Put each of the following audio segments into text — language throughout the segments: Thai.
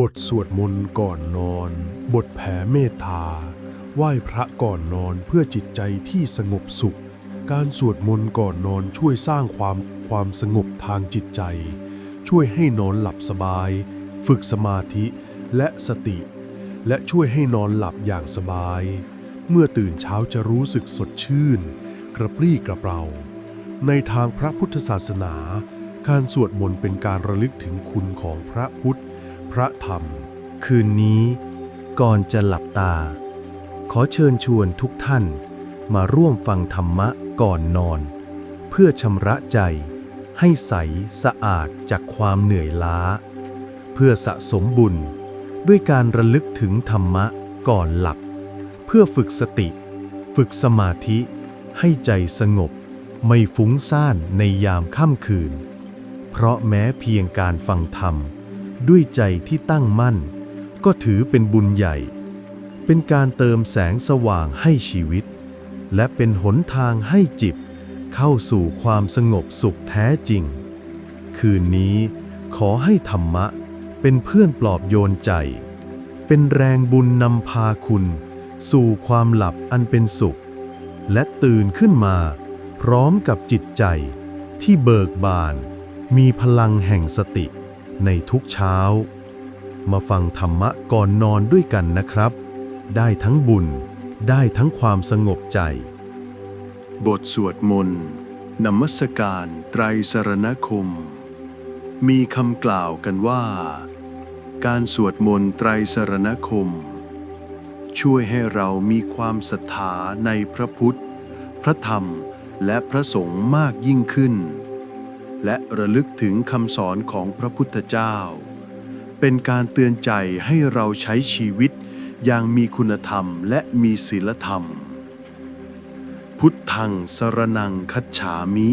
บทสวดมนต์ก่อนนอน บทแผ่เมตตา ไหว้พระก่อนนอนเพื่อจิตใจที่สงบสุข การสวดมนต์ก่อนนอนช่วยสร้างความความสงบทางจิตใจ ช่วยให้นอนหลับสบาย ฝึกสมาธิและสติ และช่วยให้นอนหลับอย่างสบาย เมื่อตื่นเช้าจะรู้สึกสดชื่น กระปรี้กระเปร่า ในทางพระพุทธศาสนา การสวดมนต์เป็นการระลึกถึงคุณของพระพุทธ พระธรรม คืนนี้ก่อนจะหลับตา ขอเชิญชวนทุกท่านมาร่วมฟังธรรมะก่อนนอน เพื่อชำระใจให้ใสสะอาดจากความเหนื่อยล้า เพื่อสะสมบุญด้วยการระลึกถึงธรรมะก่อนหลับ เพื่อฝึกสติ ฝึกสมาธิให้ใจสงบ ไม่ฟุ้งซ่านในยามค่ำคืน เพราะแม้เพียงการฟังธรรม ด้วยใจที่ตั้งมั่น ก็ถือเป็นบุญใหญ่ เป็นการเติมแสงสว่างให้ชีวิต และเป็นหนทางให้จิต เข้าสู่ความสงบสุขแท้จริง คืนนี้ขอให้ธรรมะเป็นเพื่อนปลอบโยนใจ เป็นแรงบุญนำพาคุณ สู่ความหลับอันเป็นสุข และตื่นขึ้นมา พร้อมกับจิตใจที่เบิกบาน มีพลังแห่งสติ ในทุกเช้า มาฟังธรรมะก่อนนอนด้วยกันนะครับ ได้ทั้งบุญ ได้ทั้งความสงบใจ บทสวดมนต์นมัสการไตรสรณคม มีคำกล่าวกันว่า การสวดมนต์ไตรสรณคม ช่วยให้เรามีความศรัทธาในพระพุทธ พระธรรมและพระสงฆ์มากยิ่งขึ้น และระลึกถึงคำสอนของพระพุทธเจ้า เป็นการเตือนใจให้เราใช้ชีวิตอย่างมีคุณธรรมและมีศีลธรรม พุทธังสรนังคัจฉามิ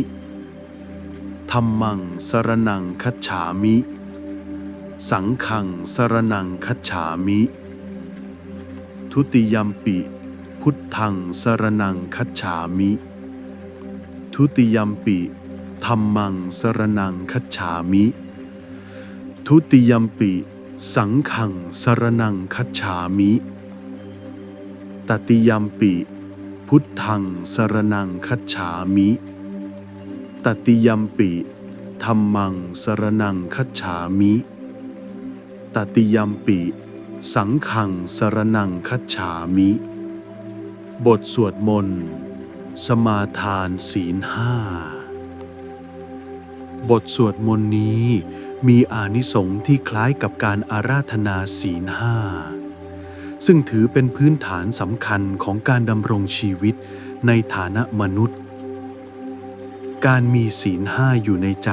ธรรมังสรนังคัจฉามิ สังฆังสรนังคัจฉามิ ทุติยมปิ พุทธังสรนังคัจฉามิ ทุติยมปิ ธรรมังสรนังคัจฉามิ ทุติยมปิ สังฆังสรนังคัจฉามิ ตติยมปิ พุทธังสรนังคัจฉามิ ตติยมปิธรรมังสรนังคัจฉามิ ตติยมปิ สังฆังสรนังคัจฉามิ บทสวดมนต์ สมาทานศีลห้า บทสวดมนต์นี้มีอานิสงส์ที่คล้ายกับการอาราธนาศีลห้า ซึ่งถือเป็นพื้นฐานสำคัญของการดำรงชีวิตในฐานะมนุษย์ การมีศีลห้าอยู่ในใจ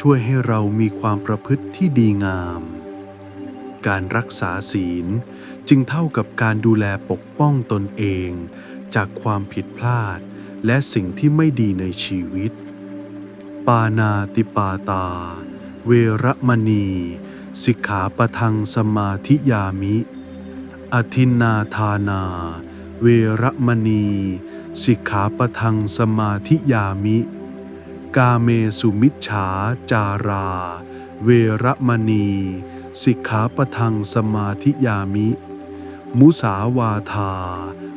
ช่วยให้เรามีความประพฤติที่ดีงาม การรักษาศีลจึงเท่ากับการดูแลปกป้องตนเอง จากความผิดพลาดและสิ่งที่ไม่ดีในชีวิต ปานาติปาตา เวรมณี สิกขาปทังสมาธิยามิอทินนาทานา เวรมณี สิกขาปทังสมาธิยามิ กาเมสุมิชฉาจารา เวรมณี สิกขาปทังสมาธิยามิ มุสาวาทา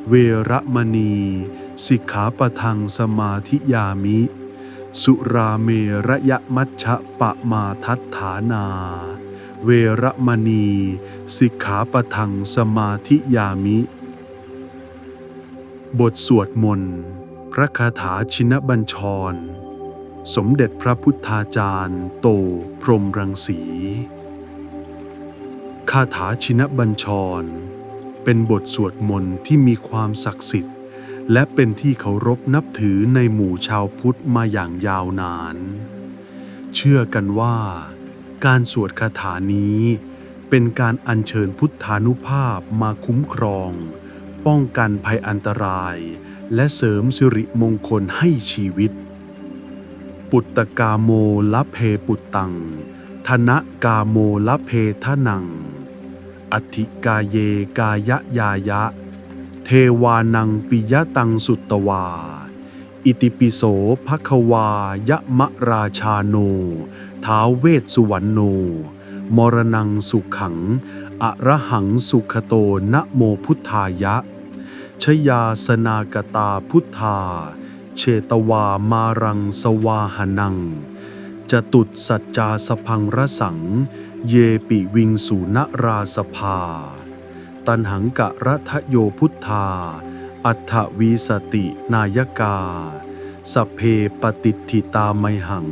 เวรมณี สิกขาปทังสมาธิยามิ สุราเมระยะมัชฌะปะมาทัฏฐานา เวระมณี สิกขาปะทังสมาธิยามิ บทสวดมนต์ พระคาถาชินบัญชร สมเด็จพระพุทธาจารย์ โตพรหมรังสี คาถาชินบัญชร เป็นบทสวดมนต์ที่มีความศักดิ์สิทธิ์ และเป็นที่เคารพนับถือในหมู่ชาวพุทธมาอย่างยาวนาน เชื่อกันว่า การสวดคาถานี้เป็นการอัญเชิญพุทธานุภาพมาคุ้มครอง ป้องกันภัยอันตราย และเสริมสิริมงคลให้ชีวิต ปุตตกาโมละเพปุตตัง ธนะกาโมละเพทนัง อธิกาเยกายะยายะ เทวานังปิยตังสุตตวา อิติปิโสภควายะมะราชาโนท้าเวสสุวรรณโน มรณังสุขัง อระหังสุขโตนะโมพุทธายะ ชยาสนากตาพุทธา เชตวามารังสวาหนัง จตุดสัจจาสพังระสัง เยปิวิงสุนราสภา ตันหังกะรัทโยพุทธา อัฏฐวีสตินายกา สเพปฏิทิตาไมหัง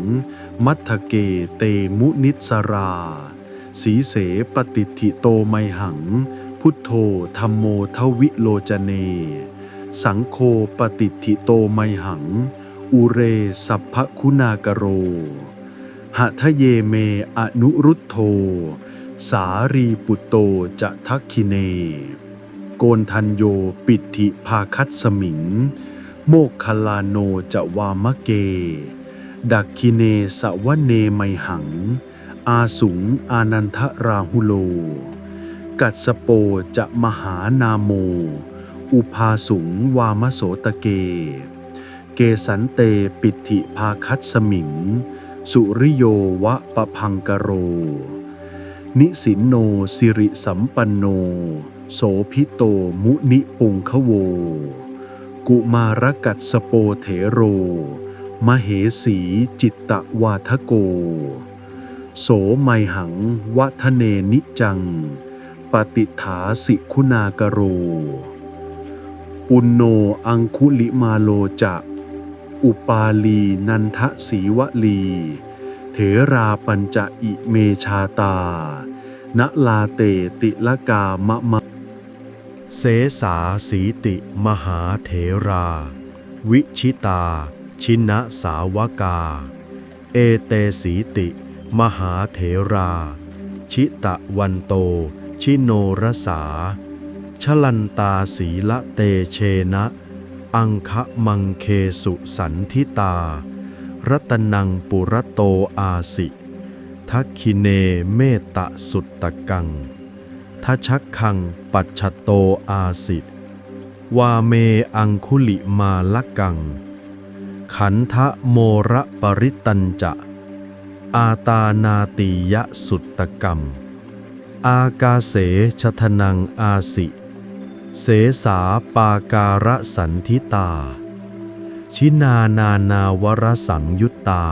มัทเกเตมุนิสรา สีเสปฏิทิโตไมหัง พุทโธธรรมโมทวิโลจเน สังโฆปฏิทิโตไมหัง อุเรสัพพคุณากโรหะทะเยเมอนุรุตโธ สารีปุตโตจะทักคิเน โกนทันโยปิติภาคัตสมิง โมกคลาโนจะวามะเก ดักคิเนสวะเนไมหัง อาสุงอานันทราหุโล กัสสโปจะมหานาโม อุภาสุงวามโสตเก เกสันเตปิติภาคัตสมิง สุริโยวะปะพังกโร นิสินโนสิริสัมปันโน โสพิโตมุนิปุงคโว กุมารกัดสโปเถโร มเหสีจิตตะวาทโก โสไมหังวัฒเนนิจัง ปฏิฐาสิคุณากโร ปุณโนอังคุลิมาโลจะ อุปาลีนันทศีวลี เถราปัญจะอิเมชาตา ณลาเตติละกามะมะ เสสาสีติมหาเถรา วิชิตา ชินะสาวกา เอเตสีติ มหาเถรา ชิตะวันโต ชิโนรสา ชลันตาสีละเตเชนะ อังคะมังเคสุสันทิตา รัตนังปุรโตอาสิ ทักคิเนเมตะสุตตะกังทชักคังปัจฉโตอาสิวาเมอังคุลิมาลกัง ขันทะโมระปริตันจะ อาตานาติยะสุตตกรรม อากาเสชทนังอาสิ เสสาปาการะสันทิตา ชินานานาวรสังยุตตา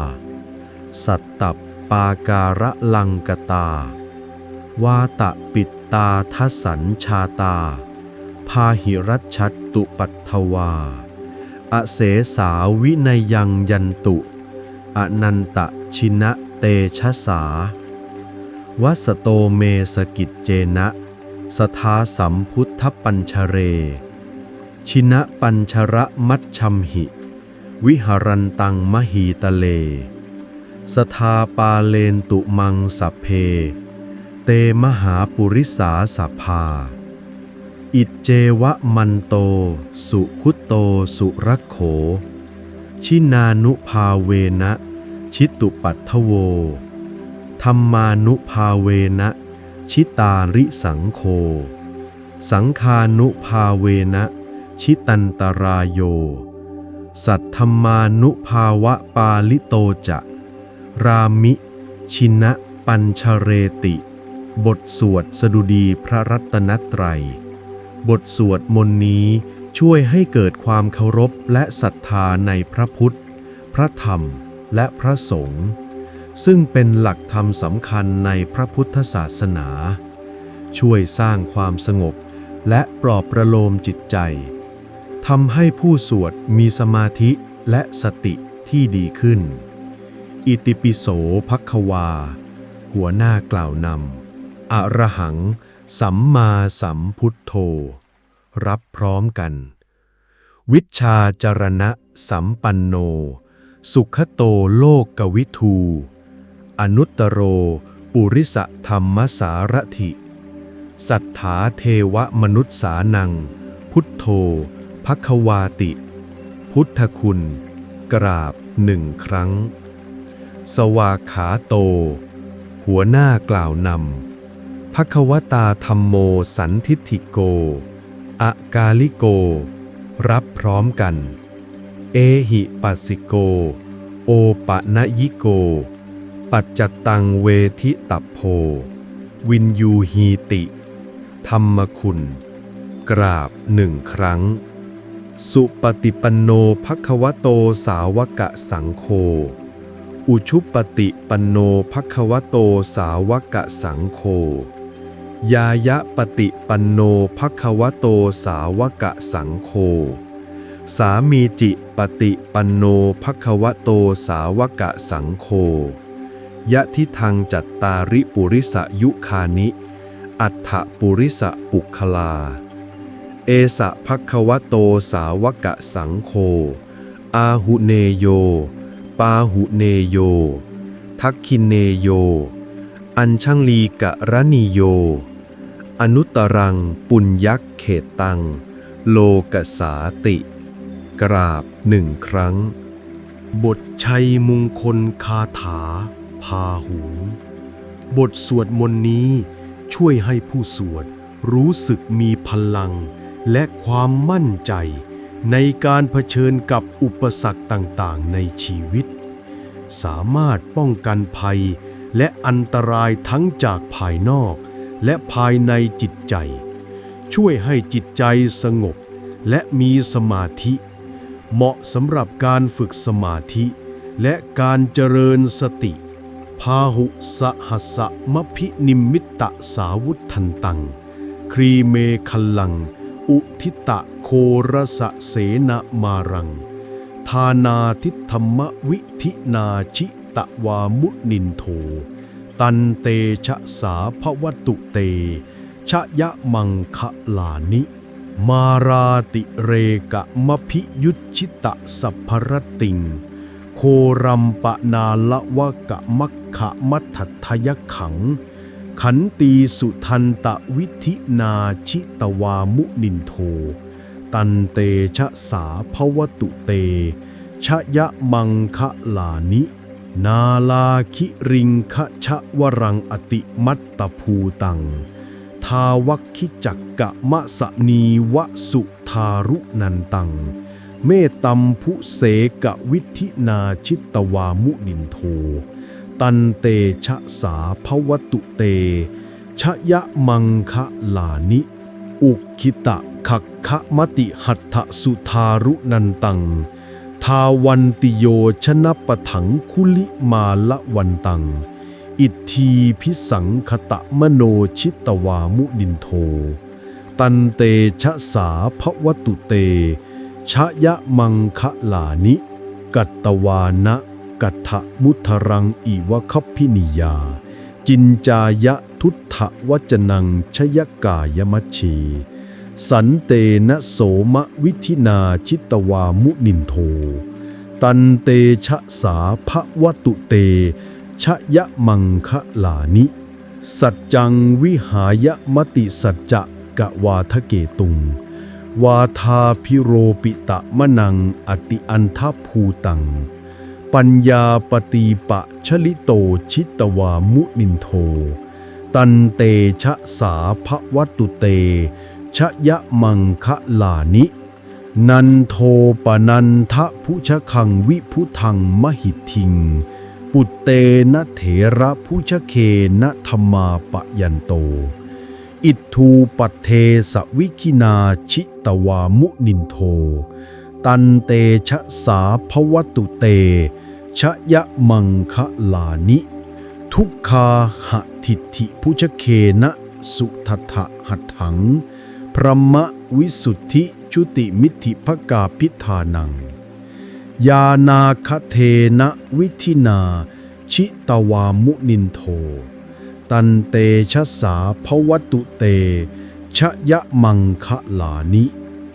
สัตตปปาการะลังกตา วาตะปิตตาทสัญชาตา พาหิรัชัตตุปัทวา อเสสาวินยังยันตุ อนันตชินะเตชะสาวัสโตเมสกิจเจนะ สทาสัมพุทธปัญชเร ชินะปัญชระมัชชัมหิ วิหารันตังมหีตะเล สทาปาเลนตุมังสัพเพ เตมหาปุริสาสัพพา อิจเจวะมันโต สุคุตโตสุรักโข ชินานุภาเวนะ ชิตุปัทโว ธรรมานุภาเวนะ ชิตาริสังโฆสังคานุภาเวนะ ชิตันตรายโย สัทธรรมานุภาวะปาลิโตจะรามิ ชินะปัญชเรติ บทสวดสดุดีพระรัตนตรัย บทสวดมนนี้ช่วยให้เกิดความเคารพและศรัทธาในพระพุทธ พระธรรมและพระสงฆ์ซึ่งเป็นหลักธรรมสำคัญในพระพุทธศาสนา ช่วยสร้างความสงบและปลอบประโลมจิตใจ ทำให้ผู้สวดมีสมาธิและสติที่ดีขึ้น อิติปิโสภัควา หัวหน้ากล่าวนำอระหัง สัมมาสัมพุทโธ รับพร้อมกัน วิชาจรณะสัมปันโน สุขโตโลกกวิทู อนุตตโร ปุริสธรรมสารถิ สัทธาเทวมนุษย์สานัง พุทโธ ภัควาติ พุทธคุณ กราบหนึ่งครั้ง สวาขาโต หัวหน้ากล่าวนำภควตาธรรมโมสันทิฏฐิโกอากาลิโก รับพร้อมกัน เอหิปัสสิโก โอปะนยิโก ปัจจตังเวทิตัพโพ วินยูฮีติ ธรรมคุณ กราบหนึ่งครั้ง สุปฏิปันโนภควโตสาวกะสังโฆ อุชุปติปันโนภควโตสาวกะสังโฆ ยายะปฏิปันโนภควโตสาวกะสังโฆ สามีจิปฏิปันโนภควโตสาวกะสังโฆ ยะทิทังจัตตาริปุริสยุคานิ อัฏฐปุริสปุคลา เอสะภควโตสาวกะสังโฆอาหุเนโย ปาหุเนโย ทักคินเนโย อัญชังลีกะรณีโย อนุตรังปุญยักเขตตัง โลกสาติ กราบหนึ่งครั้ง บทชัยมงคลคาถา พาหูบทสวดมนต์นี้ช่วยให้ผู้สวดรู้สึกมีพลัง และความมั่นใจในการเผชิญกับอุปสรรคต่างๆ ในชีวิต สามารถป้องกันภัยและอันตรายทั้งจากภายนอก และภายในจิตใจ ช่วยให้จิตใจสงบและมีสมาธิ เหมาะสำหรับการฝึกสมาธิ และการเจริญสติ พาหุสหัสมพินิมิตตสาวุธันตัง ครีเมคัลัง อุทิตะโครสะเสนามารัง ทานาทิธรรมวิธินาชิตะวามุนินโท ตันเตชะสาภวตุเต ชะยะมังคะลานิ มาราติเรกะมพิยุชิตะสัพพรติง โครัมปะนาละวะกะมัคคะมัทธทยขัง ขันตีสุทันตะวิธินาชิตวามุนินโท ตันเตชะสาภวตุเต ชะยะมังคะลานิ นาลาคิริงคะชะวรังอติมัตตภูตัง ทาวัคคิจักกะมะสะนีวะสุทารุนันตัง เมตัมพุเสกะวิธินาชิตวามุนินโท ตันเตชะสาภวตุเตชะยะมังคะลานิ อุคิตะขักคะมติหัตถสุทารุนันตัง ทาวันติโยชนะปะถังคุลิมาละวันตัง อิทธีพิสังคตะมโนชิตวามุนินโท ตันเตชะสาภวตุเตชะยะมังคะลานิ กัตตวานะ กัตถะมุทรังอีวะคัพพินิยา จินจายะทุตถวจนังชยกายมัชชี สันเตนะโสมวิธินาชิตวามุนินโท ตันเตชะสาภวตุเต ชะยะมังคะลานิ สัจจังวิหายมติสัจจะกะวาทะเกตุง วาทาพิโรปิตะมะนังอติอันทภูตัง ปัญญาปฏิปะชลิโตชิตวามุนินโท ตันเตชะสาภวัตุเต ชะยะมังคะลานิ นันโทปนันทะพุชคังวิพุทังมหิทิง ปุตเตนะเถระพุชเคนะธรรมาปยันโต อิททูปัตเทสวิคินาชิตวามุนินโท ตันเตชะสาภวตุเต ชยมังคะลานิ ทุกคาหะทิฏฐิพุชเคนะสุทัทะหัตถัง พระมะวิสุทธิจุติมิธิภกาพิธานัง ยานาคเทนะวิธินา ชิตวามุนินโท ตันเตชะสาภวตุเต ชยมังคะลานิ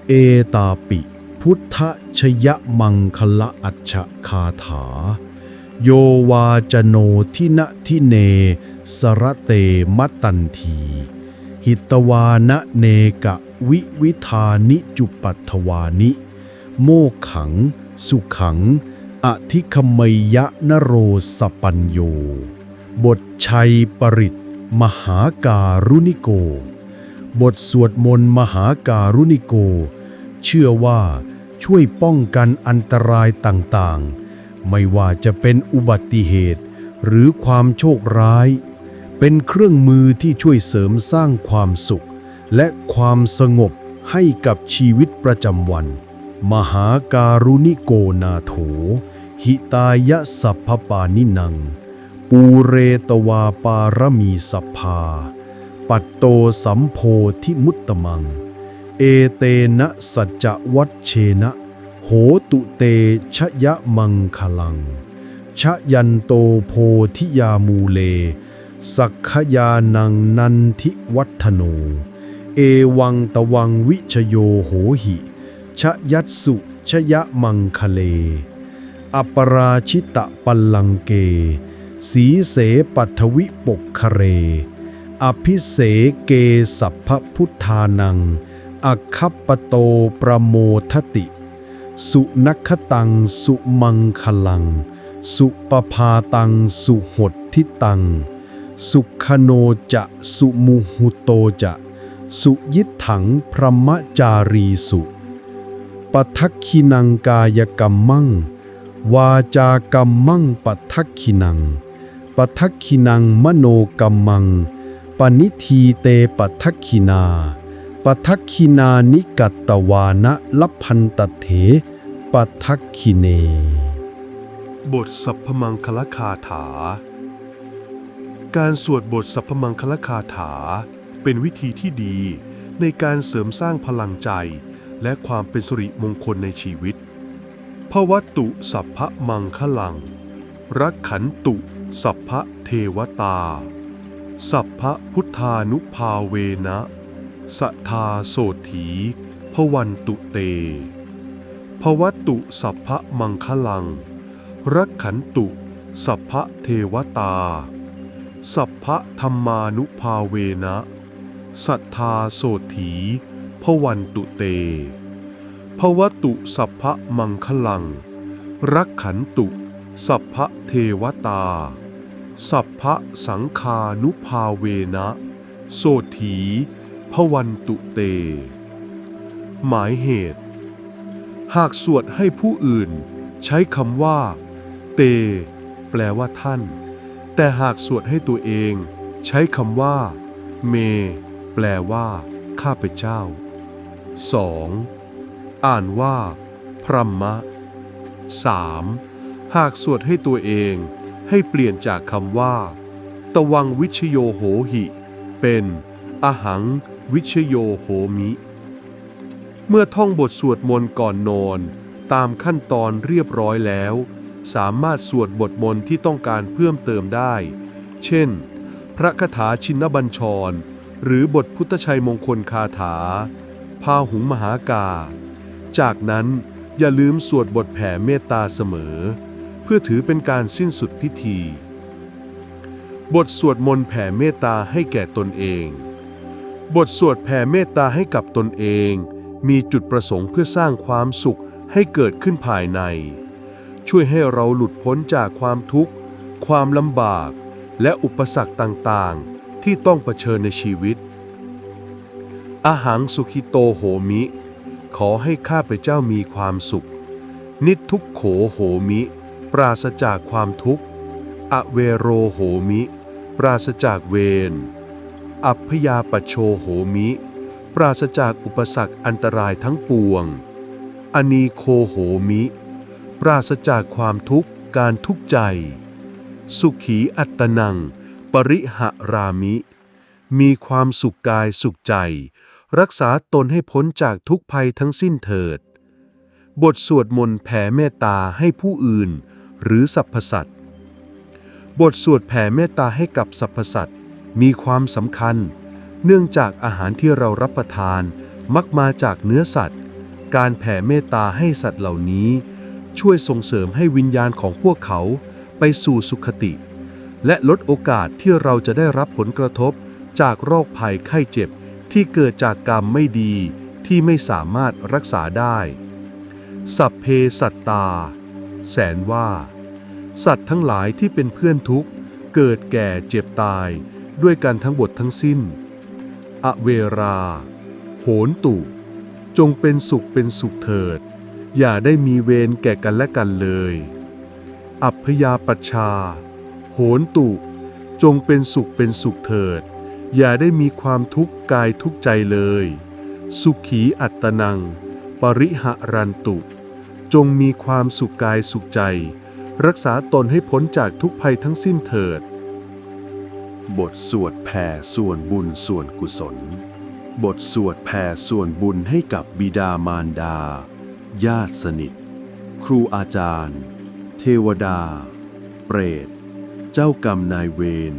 เอตาปิ พุทธชยมังคละอัจฉคาถา โยวาจโนทินะทิเน สระเตมะตันที หิตวานะเนกะวิวิธานิจุปัทวานิ โมขัง สุขัง อธิคมยยะนโรสปัญโย บทชัยปริตมหาการุณิโก บทสวดมนต์มหาการุณิโก เชื่อว่าช่วยป้องกันอันตรายต่างๆ ไม่ว่าจะเป็นอุบัติเหตุ หรือความโชคร้าย เป็นเครื่องมือที่ช่วยเสริมสร้างความสุข และความสงบให้กับชีวิตประจำวัน มหาการุณิโกนาโถ หิตายะสัพพปานินัง ปูเรตวาปารมีสัพพา ปัตโตสัมโพธิมุตตมัง เอเตนะสัจจวัชเชนะ โหตุเตชยะมังคลังชะยันโตโพธิยามูเล สักขยานังนันทิวัฒโน เอวังตะวังวิชโยโหหิชะยัตสุชยะมังคะเล อปราชิตะปัลลังเก สีเสปัทวิปกคะเร อภิเสเกสัพพพุทธานัง อคัปปโตประโมทติ สุนัคตังสุมังคลัง สุปภาตังสุหดทิตัง สุขโนจะสุมุหุโตจะสุยิถังพรหมจารีสุปัทักขินังกายกรรมมังวาจากรรมมังปัทักขินังปัทักขินังมโนกรรมังปนิทีเตปัทักขินา ปัทักขินานิกัตตวานะลัพันตเถปัทักขิเน บทสัพพมังคลคาถา การสวดบทสัพพมังคลคาถา เป็นวิธีที่ดีในการเสริมสร้างพลังใจ และความเป็นสิริมงคลในชีวิตพระวัตุสัพพมังคลัง รักขันตุ สัพพเทวตา สัพพพุทธานุภาเวนะ สัทาโสถีพวันตุเตพระวัตุสัพพะมังคลัง รักขันตุ สัพพะเทวตา สัพพะธรรมานุภาเวนะสัทธาโสถีพวันตุเต ภวตุสัพพะมังคลัง รักขันตุ สัพพะเทวตา สัพพะสังคานุภาเวนะ โสถี พวันตุเต หมายเหตุ หากสวดให้ผู้อื่น ใช้คำว่า เต แปลว่าท่าน แต่หากสวดให้ตัวเอง ใช้คำว่า เม แปลว่า ข้าพเจ้า 2. อ่านว่า พรหมะ 3. หากสวดให้ตัวเองให้เปลี่ยนจากคำว่า ตวังวิชโยโหหิ เป็น อหัง วิชโยโหมิ เมื่อท่องบทสวดมนต์ก่อนนอน ตามขั้นตอนเรียบร้อยแล้ว สามารถสวดบทมนต์ที่ต้องการเพิ่มเติมได้ เช่น พระคาถาชินบัญชร หรือบทพุทธชัยมงคลคาถา พาหุงมหากา จากนั้นอย่าลืมสวดบทแผ่เมตตาเสมอ เพื่อถือเป็นการสิ้นสุดพิธี บทสวดมนต์แผ่เมตตาให้แก่ตนเอง บทสวดแผ่เมตตาให้กับตนเอง มีจุดประสงค์เพื่อสร้างความสุขให้เกิดขึ้นภายใน ช่วยให้เราหลุดพ้นจากความทุกข์ ความลำบาก และอุปสรรคต่างๆ ที่ต้องเผชิญในชีวิต อาหังสุขิโตโหมิ ขอให้ข้าพเจ้ามีความสุข นิทุกโขโหมิ ปราศจากความทุกข์ อเวโรโหมิ ปราศจากเวร อัพยาปโชโหมิ ปราศจากอุปสรรคอันตรายทั้งปวง อนีโคโหมิ ปราศจากความทุกข์การทุกข์ใจ สุขีอัตตนัง ปริหะรามิ มีความสุขกายสุขใจ รักษาตนให้พ้นจากทุกภัยทั้งสิ้นเถิด บทสวดมนต์แผ่เมตตาให้ผู้อื่น หรือสรรพสัตว์บทสวดแผ่เมตตาให้กับสรรพสัตว มีความสำคัญ เนื่องจากอาหารที่เรารับประทาน มักมาจากเนื้อสัตว์ การแผ่เมตตาให้สัตว์เหล่านี้ ช่วยส่งเสริมให้วิญญาณของพวกเขาไปสู่สุขติ และลดโอกาสที่เราจะได้รับผลกระทบจากโรคภัยไข้เจ็บที่เกิดจากกรรมไม่ดีที่ไม่สามารถรักษาได้ สัพเพสัตตา แสนว่า สัตว์ทั้งหลายที่เป็นเพื่อนทุกข์ เกิดแก่เจ็บตาย ด้วยกันทั้งหมดทั้งสิ้น อเวรา โหนตุ จงเป็นสุขเป็นสุขเถิด อย่าได้มีเวรแก่กันและกันเลย อัพยาปชา โหนตุ จงเป็นสุขเป็นสุขเถิด อย่าได้มีความทุกข์กายทุกใจเลย สุขีอัตตนัง ปริหะรันตุ จงมีความสุขกายสุขใจ รักษาตนให้พ้นจากทุกภัยทั้งสิ้นเถิด บทสวดแผ่ส่วนบุญส่วนกุศล บทสวดแผ่ส่วนบุญให้กับบิดามารดา ญาติสนิท ครูอาจารย์ เทวดา เปรต เจ้ากรรมนายเวร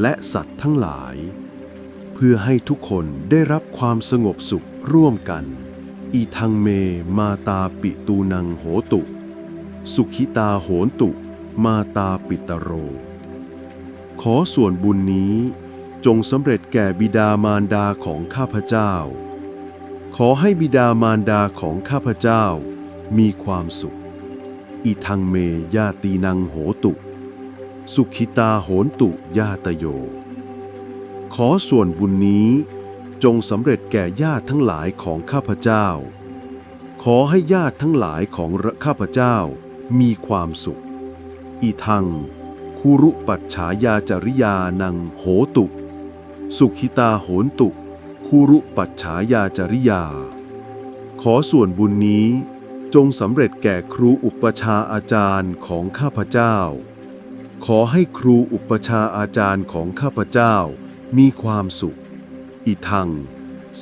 และสัตว์ทั้งหลาย เพื่อให้ทุกคนได้รับความสงบสุขร่วมกัน อีทังเมมาตาปิตูนังโหตุ สุขิตาโหนตุ มาตาปิตโร ขอส่วนบุญนี้จงสำเร็จแก่บิดามารดาของข้าพเจ้า ขอให้บิดามารดาของข้าพเจ้า มีความสุข อิทังเมญาตีนังโหตุ สุขิตาโหนตุญาตโย ขอส่วนบุญนี้จงสำเร็จแก่ญาติทั้งหลายของข้าพเจ้า ขอให้ญาติทั้งหลายของข้าพเจ้ามีความสุขอีทัง คุรุปัจฉายาจริยานังโหตุ สุขิตาโหนตุคุรุปัจฉายาจริยา ขอส่วนบุญนี้ จงสำเร็จแก่ครูอุปชาอาจารย์ของข้าพเจ้า ขอให้ครูอุปชาอาจารย์ของข้าพเจ้ามีความสุขอีทัง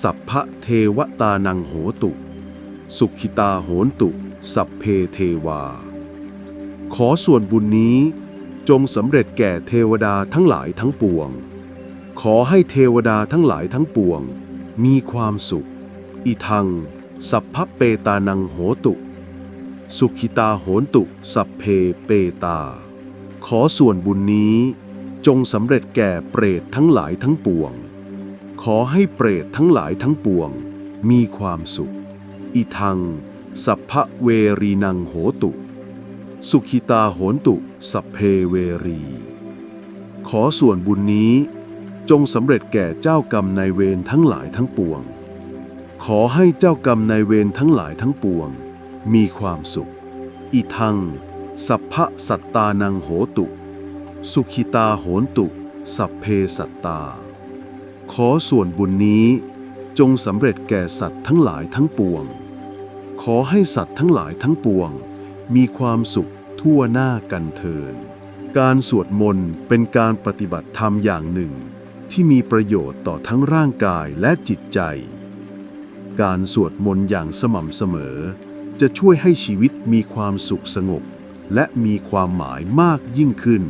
สัพพะเทวตานังโหตุ สุขิตาโหนตุ สัพเพเทวา ขอส่วนบุญนี้ จงสำเร็จแก่เทวดาทั้งหลายทั้งปวง ขอให้เทวดาทั้งหลายทั้งปวง มีความสุขอีทัง สัพพะเปตานังโหตุ สุขิตาโหนตุ สัพเพเปตา ขอส่วนบุญนี้ จงสำเร็จแก่เปรตทั้งหลายทั้งปวง ขอให้เปรตทั้งหลายทั้งปวง มีความสุขอีทัง สัพพะเวรีนังโหตุ สุขิตาโหนตุ สัพเพเวรี ขอส่วนบุญนี้ จงสำเร็จแก่เจ้ากรรมนายเวรทั้งหลายทั้งปวง ขอให้เจ้ากรรมนายเวรทั้งหลายทั้งปวง มีความสุขอีทัง สัพพะสัตตานังโหตุ สุขิตาโหนตุ สัพเพสัตตา ขอส่วนบุญนี้จงสำเร็จแก่สัตว์ทั้งหลายทั้งปวง ขอให้สัตว์ทั้งหลายทั้งปวง มีความสุข ทั่วหน้ากันเทิน การสวดมนต์เป็นการปฏิบัติธรรมอย่างหนึ่ง ที่มีประโยชน์ต่อทั้งร่างกายและจิตใจ การสวดมนต์อย่างสม่ำเสมอ จะช่วยให้ชีวิตมีความสุขสงบ และมีความหมายมากยิ่งขึ้น